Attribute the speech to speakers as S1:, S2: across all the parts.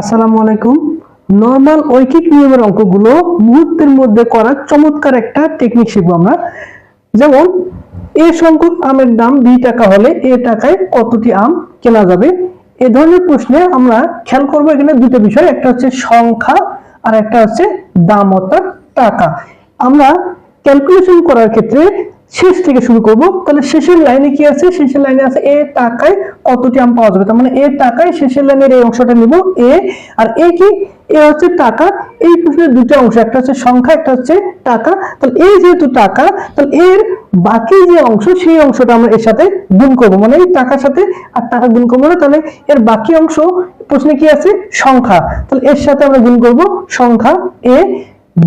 S1: আসসালামু আলাইকুম। নর্মাল ঐকিক নিয়মের অঙ্কগুলো মুহূর্তের মধ্যে করার চমৎকার একটা টেকনিক শিখব আমরা। যেমন, এ সংখ্যক আমের দাম বি টাকা হলে এ টাকায় কতটি আম কেনা যাবে? এ ধরনের প্রশ্নে আমরা খেয়াল করব এখানে দুটো বিষয়, একটা হচ্ছে সংখ্যা আর একটা হচ্ছে দাম অর্থাৎ টাকা। আমরা ক্যালকুলেশন করার ক্ষেত্রে শেষ থেকে শুরু করব। তাহলে শেষের লাইনে কি আছে? শেষের লাইনে আছে এ টাকায় কতটি আম পাওয়া যাবে? তার মানে এ টাকায় শেষের লাইনের এই অংশটা নিব, এ। আর এ কি? এ হচ্ছে টাকা। এই প্রশ্নের দুটো অংশ, একটা হচ্ছে সংখ্যা, একটা হচ্ছে টাকা। তাহলে এই যেহেতু টাকা, তাহলে এর বাকি যে অংশ, সেই অংশটা আমরা এর সাথে গুণ করব। মানে এই টাকার সাথে আর টাকা গুণ করব না, তাহলে এর বাকি অংশ, প্রশ্নে কি আছে? সংখ্যা। তাহলে এর সাথে আমরা গুণ করব সংখ্যা, এ।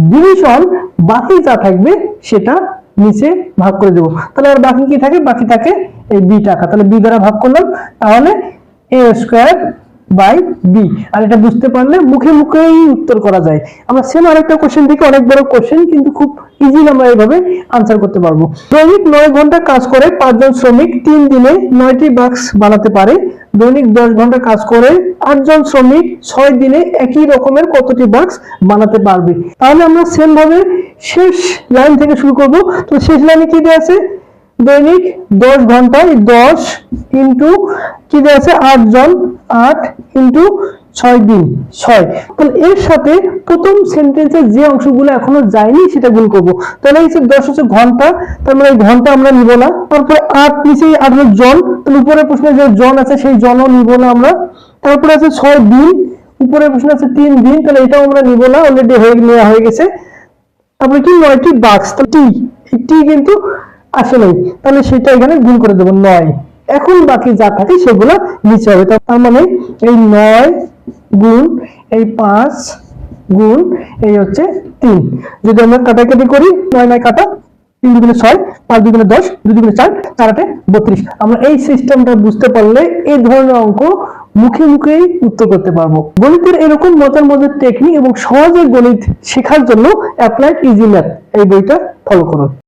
S1: ডিভিশন বাকি যা থাকবে, সেটা নিচে ভাগ করে দেবো। তাহলে আর বাকি কি থাকে? বাকি থাকে এই বি টাকা। তাহলে বি দ্বারা ভাগ করলাম, তাহলে এ স্কোয়ার বাই বি আর এটা বুঝতে পারলে মুখে মুখেই উত্তর করা যায়। আমরা সেম আরেকটা কোশ্চেন থেকে অনেক বড় কোশ্চেন কিন্তু খুব ইজিলি আমরা এইভাবে আনসার করতে পারব। দৈনিক নয় ঘণ্টা কাজ করে পাঁচজন শ্রমিক, তিন দিনে নয়টি বাক্স বানাতে পারে। দৈনিক দশ ঘণ্টা কাজ করে আটজন শ্রমিক, ছয় দিনে একই রকমের কতটি বাক্স বানাতে পারবে? তাহলে আমরা সেম ভাবে শেষ লাইন থেকে শুরু করব। তো শেষ লাইনে কি দেওয়া আছে? দৈনিক দশ ঘন্টায় দশ ইন্টু কি দেওয়া আছে? আট জন, আট ইন্টু ছয় দিন, ছয়। তাহলে এর সাথে প্রথম সেন্টেন্সের যে অংশগুলো এখনও যায়নি সেটা গুণ করব। তাহলে যে দশ হচ্ছে ঘণ্টা, তার মানে ঘণ্টা আমরা নিব না। তারপরে আট, নিচে আট জন। তাহলে উপরে প্রশ্নে যে জন আছে সেই জনও নিব না আমরা। তারপরে আছে ছয় দিন উপরে প্রশ্ন আছে তিন দিন। তাহলে এটাও আমরা নিব না অলরেডি হয়ে নেওয়া হয়ে গেছে। তারপরে কি নয়টি বাক্স? টি টি কিন্তু আসে নাই। তাহলে সেটা এখানে গুণ করে দেবো, নয়। এখন বাকি যা থাকে সেগুলো নিচে হবে। তার মানে এই নয় গুণ এই পাঁচ গুণ এই হচ্ছে তিন। যদি আমরা কাটাকাটি করি, নয় নয় কাটা, তিন দুগুণে ছয়, পাঁচ দুগুণে দশ, দুই দুগুণে চার চার আটে বত্রিশ। আমরা এই সিস্টেমটা বুঝতে পারলে এই ধরনের অঙ্ক মুখে মুখেই উত্তর করতে পারব। গণিতের এরকম মজার মজার টেকনিক এবং সহজে গণিত শেখার জন্য অ্যাপ্লাইড ইজি ম্যাথ এই বইটা ফলো করুন।